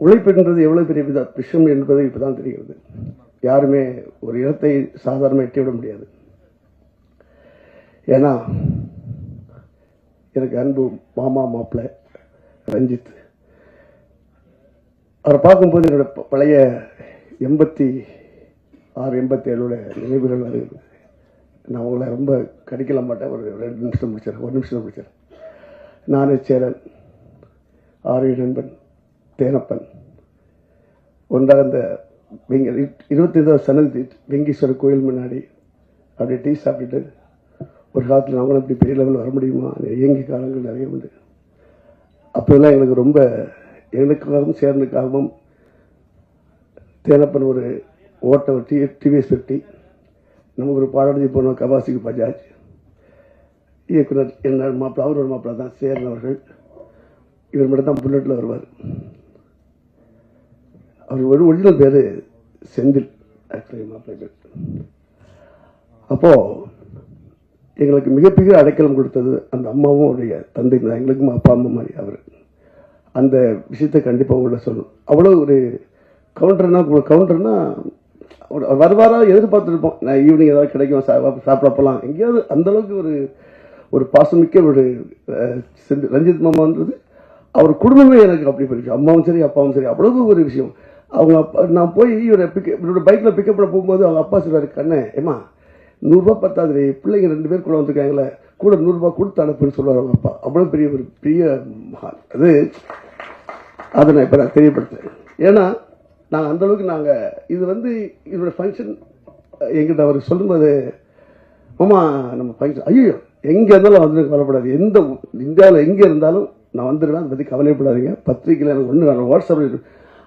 உழைப்புன்றது எவ்வளவு பெரிய வித விஷயம் என்பது இப்பதான் தெரிகிறது. யாருமே ஒரு இடத்தை சாதாரணமாக எட்டிவிட முடியாது. ஏன்னா எனக்கு அன்பு மாமா மாப்பிள்ளை ரஞ்சித். அவரை பார்க்கும்போது என்னோட ப- பழைய எண்பத்தி ஆறு எண்பத்தி ஏழோட நினைவுகள் வருகிறது நான் உங்களை ரொம்ப கடிக்கல மாட்டேன். ஒரு ரெண்டு நிமிஷம் முடிச்சிடறேன் ஒரு நிமிஷம் முடிச்சிடறேன். நானே சேரன் ஆரிய நண்பன். தேனப்பன் ஒன்றாக அந்த வெங்க இருபத்தைந்தாவது சன்னதி வெங்கீஸ்வரர் கோயில் முன்னாடி அப்படியே டீ சாப்பிட்டுட்டு ஒரு காலத்தில் நாங்களும் இப்படி பெரிய லெவலில் வர முடியுமா? இயங்கி காலங்கள் நிறைய உண்டு. அப்போல்லாம் எங்களுக்கு ரொம்ப எனக்காகவும் சேர்ந்துக்காகவும் தேனப்பன் ஒரு ஓட்ட டி டிவிஎஸ் ஃபிஃப்டி நமக்கு ஒரு பாடல்ஜி போனோம் கபாசிக்கு பஜாஜ். இயக்குனர் என்ன மாப்பிள்ள அவர் ஒரு மாப்பிள்ள தான் சேர்ந்தவர்கள் அவர்கள். இவர் மட்டும் தான் புல்லட்டில் வருவார். அவர் ஒரு ஒரிஜினல் பேர் செந்தில் ஆக்சுவலி மாப்பிள்ளைகள். அப்போது எங்களுக்கு மிகப்பெரிய அடைக்கலம் கொடுத்தது அந்த அம்மாவும் அவருடைய தந்தை தான். எங்களுக்கும் அப்பா அம்மா மாதிரி அவர். அந்த விஷயத்தை கண்டிப்பாக உள்ள சொல்லணும். அவ்வளோ ஒரு கவுண்டர்னா கவுண்டர்னா அவர் வருவாரா எதிர்பார்த்துருப்போம். நான் ஈவினிங் ஏதாவது கிடைக்கும் சா- சாப்பிட போகலாம் எங்கேயாவது அந்த அளவுக்கு ஒரு ஒரு பாசமிக்க ஒரு செந்தில் ரஞ்சித் மாமான்றது அவர் குடும்பமே எனக்கு அப்படி பிடிக்கும் அம்மாவும் சரி அப்பாவும் சரி. அவ்வளவு ஒரு விஷயம். அவங்க அப்பா நான் போய் இவரை பிக்க இவரோட பைக்கில் பிக்கப் பண்ண போகும்போது அவங்க அப்பா சொல்கிறாரு கண்ணே ஏமா நூறுரூவா பத்தாது பிள்ளைங்க ரெண்டு பேர் கூட வந்திருக்காங்களே கூட நூறுரூவா கொடுத்து அனுப்புன்னு சொல்லுவார் அவங்க அப்பா. அவ்வளோ பெரிய ஒரு பெரிய மகான் அது அதை நான் இப்போ நான் தெரியப்படுத்துறேன். ஏன்னா நாங்கள் அந்த அளவுக்கு நாங்கள் இது வந்து இதோட ஃபங்க்ஷன் எங்கிட்ட அவர் சொல்லும்போது மாமா நம்ம ஃபங்க்ஷன் ஐயோ எங்கே இருந்தாலும் வந்து கவலைப்படாது எந்த இந்தியாவில் எங்கே இருந்தாலும் நான் வந்துடுவேன் அதை பற்றி கவலைப்படாதீங்க பத்திரிக்கையில் எனக்கு ஒன்று வேணும் வாட்ஸ்அப்பில்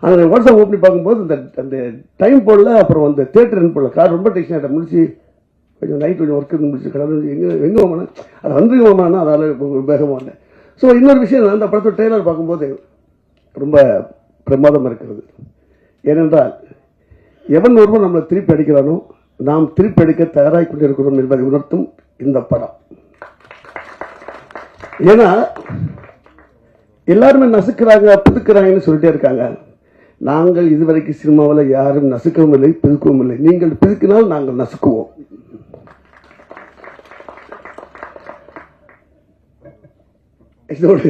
ஆனால் வாட்ஸ்அப் ஓப்பனி பார்க்கும்போது இந்த அந்த டைம் போடல அப்புறம் அந்த தேட்டர் போடல. கார் ரொம்ப டென்ஷன் ஆகிட்ட முடிச்சு கொஞ்சம் நைட் கொஞ்சம் ஒர்க் இருந்து முடிச்சு கடவுள் எங்கே எங்கே மாமா அது வந்து மாமானா அதால் வேகமாக ஸோ இன்னொரு விஷயம் அந்த படத்தோட ட்ரெய்லர் பார்க்கும்போது ரொம்ப பிரமாதமாக இருக்கிறது. ஏனென்றால் எவன் ஒருவன் நம்மளை திருப்பி அடிக்கிறானோ நாம் திருப்பி அடிக்க தயாராகி கொண்டிருக்கிறோம் என்பதை உணர்த்தும் இந்த படம். ஏன்னா எல்லாருமே நசுக்கிறாங்க புதுக்கிறாங்கன்னு சொல்லிட்டே இருக்காங்க. நாங்கள் இதுவரைக்கும் சினிமாவில் யாரும் நசுக்கவும் இல்லை பிதுக்கவும் இல்லை. நீங்கள் பிதுக்கினால் நாங்கள் நசுக்குவோம். இதோடு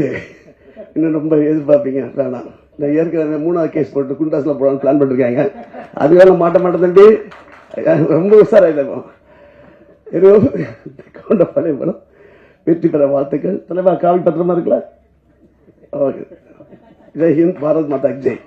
இன்னும் ரொம்ப எதிர்பார்ப்பீங்க வேணாம். நான் ஏற்கனவே மூணாவது கேஸ் போட்டு குண்டாஸில் போடலான்னு பிளான் பண்ணிருக்காங்க. அது வேலை மாட்ட மாட்டேன் ரொம்ப உஷாராயிடும் ஏதோ கொண்ட பழைய படம். வெற்றி பெற வாழ்த்துக்கள். தலைவா காவல் பத்திரமா இருக்குல்ல ஓகே. ஜெய் ஹிந்த் பாரத் மாதா ஜெய்.